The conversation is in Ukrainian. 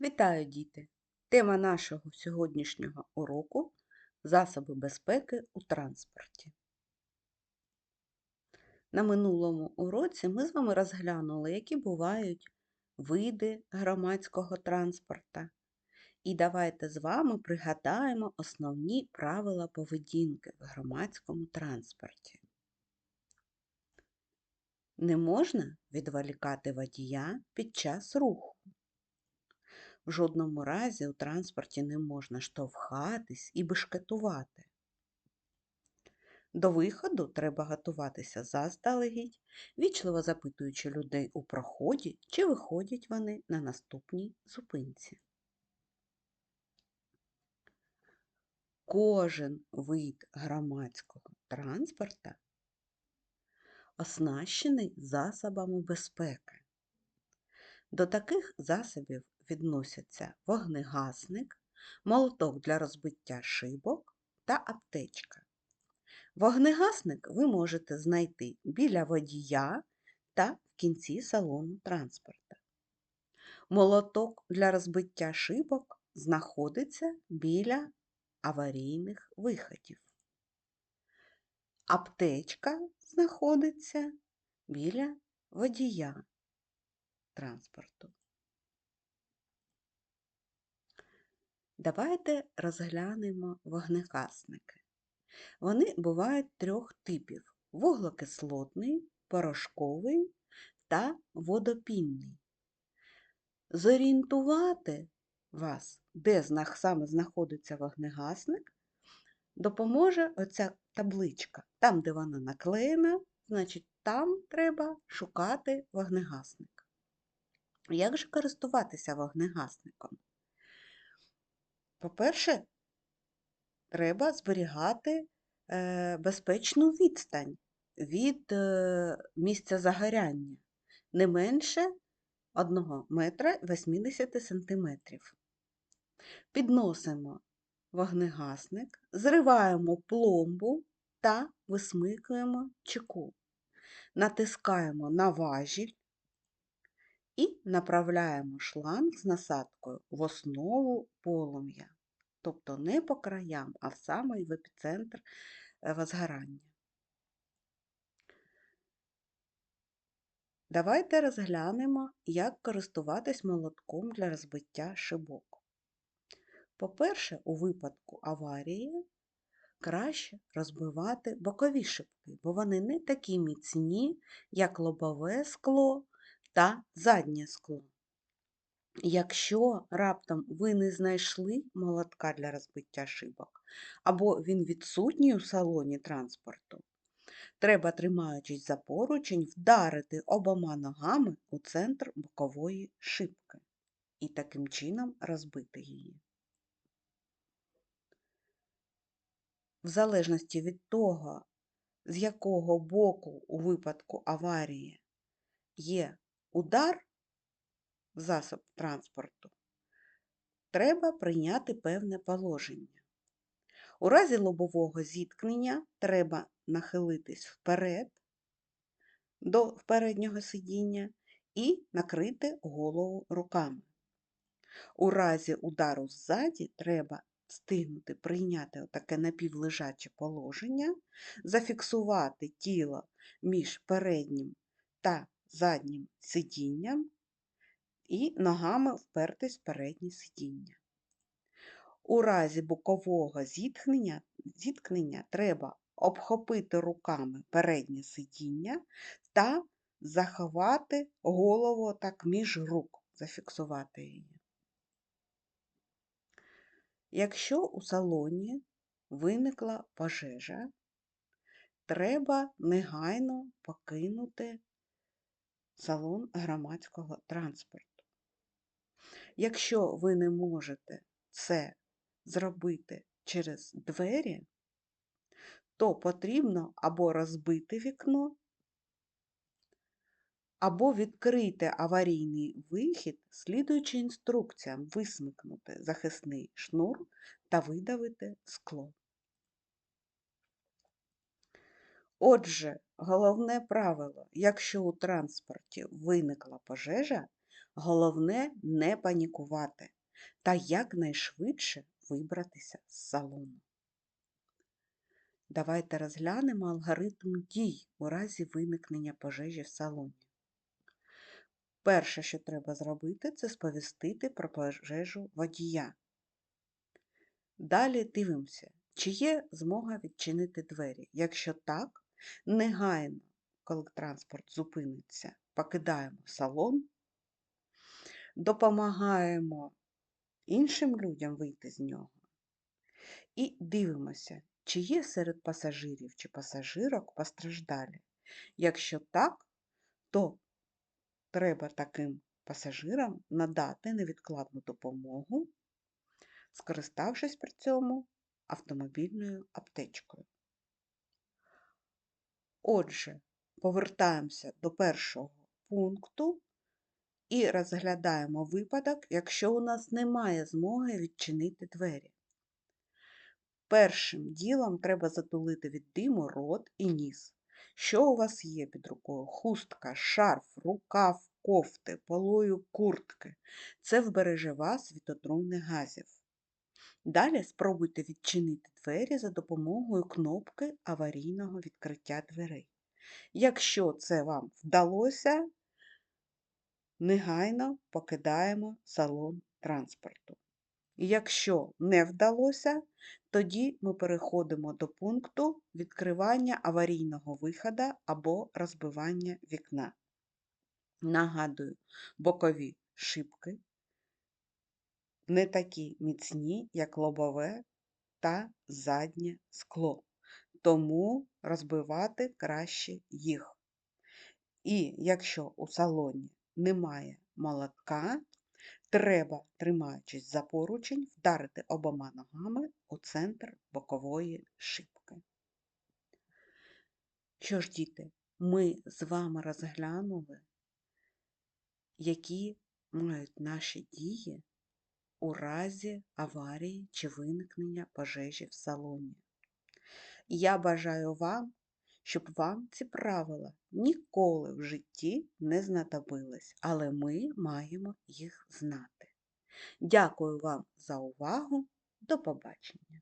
Вітаю, діти! Тема нашого сьогоднішнього уроку засоби безпеки у транспорті. На минулому уроці ми з вами розглянули, які бувають види громадського транспорта. І давайте з вами пригадаємо основні правила поведінки в громадському транспорті. Не можна відволікати водія під час руху. В жодному разі у транспорті не можна штовхатись і бешкетувати. До виходу треба готуватися заздалегідь, вічливо запитуючи людей у проході, чи виходять вони на наступній зупинці. Кожен вид громадського транспорта оснащений засобами безпеки. До таких засобів відносяться вогнегасник, молоток для розбиття шибок та аптечка. Вогнегасник ви можете знайти біля водія та в кінці салону транспорта. Молоток для розбиття шибок знаходиться біля аварійних виходів. Аптечка знаходиться біля водія транспорту. Давайте розглянемо вогнегасники. Вони бувають трьох типів: вуглекислотний, порошковий та водопінний. Зорієнтувати вас, де саме знаходиться вогнегасник, допоможе оця табличка. Там, де вона наклеєна, значить, там треба шукати вогнегасник. Як же користуватися вогнегасником? По-перше, треба зберігати е, безпечну відстань від е, місця загоряння не менше 1 метра 80 сантиметрів. Підносимо вогнегасник, зриваємо пломбу та висмикуємо чеку. Натискаємо на важіль і направляємо шланг з насадкою в основу полум'я, тобто не по краям, а в самий в епіцентр е, возгорання. Давайте розглянемо, як користуватись молотком для розбиття шибок. По-перше, у випадку аварії краще розбивати бокові шибки, бо вони не такі міцні, як лобове скло та заднє скло. Якщо раптом ви не знайшли молотка для розбиття шибок, або він відсутній у салоні транспорту, треба, тримаючись за поручень, вдарити обома ногами у центр бокової шибки і таким чином розбити її. В залежності від того, з якого боку у випадку аварії є удар в засоб транспорту, треба прийняти певне положення. У разі лобового зіткнення треба нахилитись вперед до переднього сидіння і накрити голову руками. У разі удару ззаді треба встигнути прийняти таке напівлежаче положення, зафіксувати тіло між переднім та заднім сидінням і ногами впертись в переднє сидіння. У разі бокового зіткнення, зіткнення треба обхопити руками переднє сидіння та заховати голову так між рук, зафіксувати її. Якщо у салоні виникла пожежа, треба негайно покинути салон громадського транспорту. Якщо ви не можете це зробити через двері, то потрібно або розбити вікно, або відкрити аварійний вихід, слідуючи інструкціям, висмикнути захисний шнур та видавити скло. Отже, головне правило, якщо у транспорті виникла пожежа, Головне не панікувати та якнайшвидше вибратися з салону. Давайте розглянемо алгоритм дій у разі виникнення пожежі в салоні. Перше, що треба зробити, це сповістити про пожежу водія. Далі дивимося, чи є змога відчинити двері. Якщо так, негайно, коли транспорт зупиниться, покидаємо салон, допомагаємо іншим людям вийти з нього і дивимося, чи є серед пасажирів чи пасажирок постраждалі. Якщо так, то треба таким пасажирам надати невідкладну допомогу, скориставшись при цьому автомобільною аптечкою. Отже, повертаємося до першого пункту і розглядаємо випадок, якщо у нас немає змоги відчинити двері. Першим ділом треба затулити від диму рот і ніс. Що у вас є під рукою? Хустка, шарф, рукав, кофти, полою куртки. Це вбереже вас від отруйних газів. Далі спробуйте відчинити двері за допомогою кнопки аварійного відкриття дверей. Якщо це вам вдалося, негайно покидаємо салон транспорту. Якщо не вдалося, тоді ми переходимо до пункту відкривання аварійного виходу або розбивання вікна. Нагадую, бокові шибки не такі міцні, як лобове та заднє скло, тому розбивати краще їх. І якщо у салоні немає молотка, треба, тримаючись за поручень, вдарити обома ногами у центр бокової шибки. Що ж, діти, ми з вами розглянули, які мають наші дії у разі аварії чи виникнення пожежі в салоні. Я бажаю вам, щоб вам ці правила ніколи в житті не знадобились, але ми маємо їх знати. Дякую вам за увагу. До побачення!